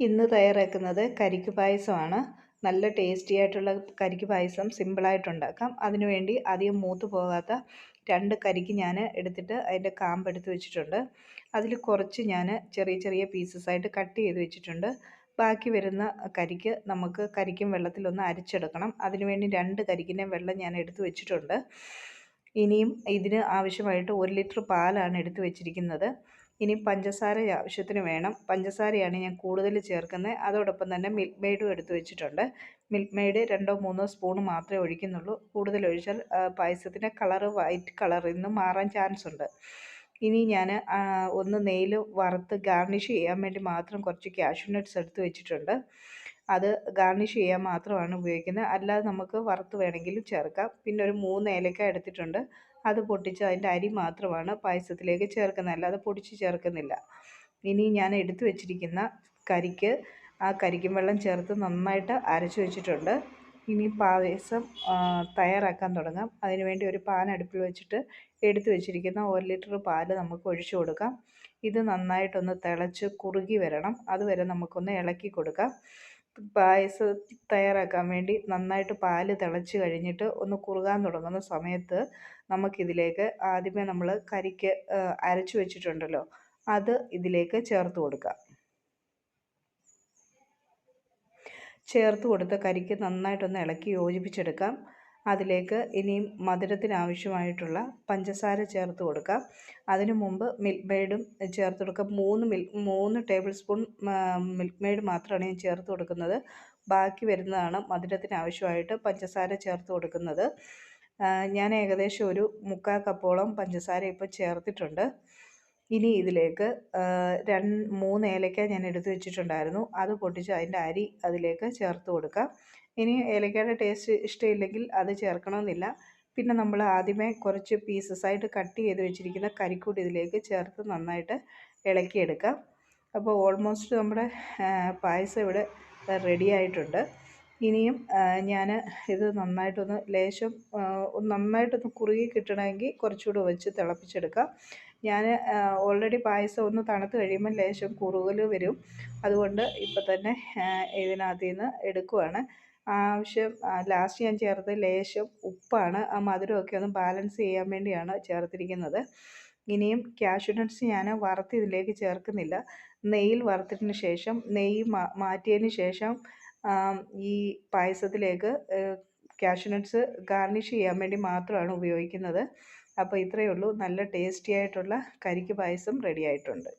ഇന്ന് തയ്യാറാക്കുന്നത് കരിക്ക് പായസമാണ്. നല്ല ടേസ്റ്റി ആയിട്ടുള്ള കരിക്ക് പായസം സിമ്പിളായിട്ട് ഉണ്ടാക്കാം. അതിനുവേണ്ടി അധികം മൂത്ത് പോകാത്ത രണ്ട് കരിക്ക് ഞാൻ എടുത്തിട്ട് അതിന്റെ കാമ്പ് എടുത്ത് വെച്ചിട്ടുണ്ട്. അതിൽ കുറച്ച് ഞാൻ ചെറിയ ചെറിയ പീസസ് ആയിട്ട് കട്ട് ചെയ്ത് വെച്ചിട്ടുണ്ട്. ബാക്കി വരുന്ന കരിക്ക് നമുക്ക് കരിക്കും വെള്ളത്തിലൊന്ന് അരിച്ചെടുക്കണം. അതിനുവേണ്ടി രണ്ട് കരിക്കിന്റെ വെള്ളം ഞാൻ എടുത്ത് വെച്ചിട്ടുണ്ട്. ഇനിയും ഇതിന് ആവശ്യമായിട്ട് ഒരു ലിറ്റർ പാലാണ് എടുത്ത് വെച്ചിരിക്കുന്നത്. ഇനി പഞ്ചസാര ആവശ്യത്തിന് വേണം. പഞ്ചസാരയാണ് ഞാൻ കൂടുതൽ ചേർക്കുന്നത്. അതോടൊപ്പം തന്നെ മിൽക്ക് മെയ്ഡും എടുത്തു വെച്ചിട്ടുണ്ട്. മിൽക്ക് മെയ്ഡ് രണ്ടോ മൂന്നോ സ്പൂൺ മാത്രമേ ഒഴിക്കുന്നുള്ളൂ. കൂടുതൽ ഒഴിച്ചാൽ പായസത്തിന്റെ കളറ് വൈറ്റ് കളറിൽ നിന്ന് മാറാൻ ചാൻസ് ഉണ്ട്. ഇനി ഞാൻ ഒന്ന് നെയ്യിൽ വറുത്ത് ഗാർണിഷ് ചെയ്യാൻ വേണ്ടി മാത്രം കുറച്ച് കാഷ്യൂ നട്ട്സ് എടുത്ത് വെച്ചിട്ടുണ്ട്. അത് ഗാർണിഷ് ചെയ്യാൻ മാത്രമാണ് ഉപയോഗിക്കുന്നത്. അല്ലാതെ നമുക്ക് വറുത്ത് വേണമെങ്കിലും ചേർക്കാം. പിന്നെ ഒരു മൂന്ന് ഏലക്ക എടുത്തിട്ടുണ്ട്. അത് പൊട്ടിച്ച് അതിന്റെ അരി മാത്രമാണ് പായസത്തിലേക്ക് ചേർക്കുന്നത്. അല്ലാതെ പൊടിച്ച് ചേർക്കുന്നില്ല. ഇനി ഞാൻ എടുത്തു വെച്ചിരിക്കുന്ന കരിക്ക് ആ കരിക്കും വെള്ളം ചേർത്ത് നന്നായിട്ട് അരച്ചു വെച്ചിട്ടുണ്ട്. ഇനി പായസം തയ്യാറാക്കാൻ തുടങ്ങാം. അതിനുവേണ്ടി ഒരു പാൻ അടുപ്പിൽ വെച്ചിട്ട് എടുത്തു വെച്ചിരിക്കുന്ന ഒരു ലിറ്റർ പാൽ നമുക്ക് ഒഴിച്ചു കൊടുക്കാം. ഇത് നന്നായിട്ടൊന്ന് തിളച്ച് കുറുകി വരണം. അതുവരെ നമുക്കൊന്ന് ഇളക്കി കൊടുക്കാം. പായസം തയ്യാറാക്കാൻ വേണ്ടി നന്നായിട്ട് പാൽ തിളച്ച് കഴിഞ്ഞിട്ട് ഒന്ന് കുറുകാൻ തുടങ്ങുന്ന സമയത്ത് നമുക്കിതിലേക്ക് ആദ്യമേ നമ്മൾ കരിക്ക് അരച്ചു വെച്ചിട്ടുണ്ടല്ലോ അത് ഇതിലേക്ക് ചേർത്ത് കൊടുക്കുക ചേർത്ത് കൊടുത്ത കരിക്ക് നന്നായിട്ടൊന്ന് ഇളക്കി യോജിപ്പിച്ചെടുക്കാം. അതിലേക്ക് ഇനിയും മധുരത്തിനാവശ്യമായിട്ടുള്ള പഞ്ചസാര ചേർത്ത് കൊടുക്കാം. അതിനു മുമ്പ് മിൽക്ക് മെയ്ഡും ചേർത്ത് കൊടുക്കാം. മൂന്ന് മിൽ മൂന്ന് ടേബിൾ സ്പൂൺ മിൽക്ക് മെയ്ഡ് മാത്രമാണ് ഞാൻ ചേർത്ത് കൊടുക്കുന്നത്. ബാക്കി വരുന്നതാണ് മധുരത്തിനാവശ്യമായിട്ട് പഞ്ചസാര ചേർത്ത് കൊടുക്കുന്നത്. ഞാൻ ഏകദേശം ഒരു മുക്കാൽ കപ്പോളം പഞ്ചസാര ഇപ്പോൾ ചേർത്തിട്ടുണ്ട്. ഇനി ഇതിലേക്ക് രണ്ട് മൂന്ന് ഏലക്ക ഞാൻ എടുത്ത് വെച്ചിട്ടുണ്ടായിരുന്നു. അത് പൊട്ടിച്ച് അതിന്റെ അരി അതിലേക്ക് ചേർത്ത് കൊടുക്കാം. ഇനി ഏലക്കയുടെ ടേസ്റ്റ് ഇഷ്ടമില്ലെങ്കിൽ അത് ചേർക്കണമെന്നില്ല. പിന്നെ നമ്മൾ ആദ്യമേ കുറച്ച് പീസസ് ആയിട്ട് കട്ട് ചെയ്ത് വെച്ചിരിക്കുന്ന കരിക്കൂടി ഇതിലേക്ക് ചേർത്ത് നന്നായിട്ട് ഇളക്കിയെടുക്കാം. അപ്പോൾ ഓൾമോസ്റ്റ് നമ്മുടെ പായസം ഇവിടെ റെഡി ആയിട്ടുണ്ട്. ഇനിയും ഞാൻ ഇത് നന്നായിട്ടൊന്ന് ലേശം നന്നായിട്ടൊന്ന് കുറുകി കിട്ടണമെങ്കിൽ കുറച്ചുകൂടെ വെച്ച് തിളപ്പിച്ചെടുക്കാം. ഞാൻ ഓൾറെഡി പായസം ഒന്ന് തണുത്ത് കഴിയുമ്പോൾ ലേശം കുറുകൽ വരും. അതുകൊണ്ട് ഇപ്പം തന്നെ ഇതിനകത്ത് നിന്ന് എടുക്കുവാണ്. ആവശ്യം ലാസ്റ്റ് ഞാൻ ചേർത്ത് ലേശം ഉപ്പാണ്. ആ മധുരമൊക്കെ ഒന്ന് ബാലൻസ് ചെയ്യാൻ വേണ്ടിയാണ് ചേർത്തിരിക്കുന്നത്. ഇനിയും കാഷ്യൂ നട്ട്സ് ഞാൻ വറുത്ത് ഇതിലേക്ക് ചേർക്കുന്നില്ല. നെയ്യിൽ വറുത്തതിന് ശേഷം നെയ്യ് മാറ്റിയതിന് ശേഷം ഈ പായസത്തിലേക്ക് കാഷ്യൂ നട്ട്സ് ഗാർണിഷ് ചെയ്യാൻ വേണ്ടി മാത്രമാണ് ഉപയോഗിക്കുന്നത്. അപ്പോൾ ഇത്രയേ ഉള്ളൂ. നല്ല ടേസ്റ്റി ആയിട്ടുള്ള കരിക്ക് പായസം റെഡി ആയിട്ടുണ്ട്.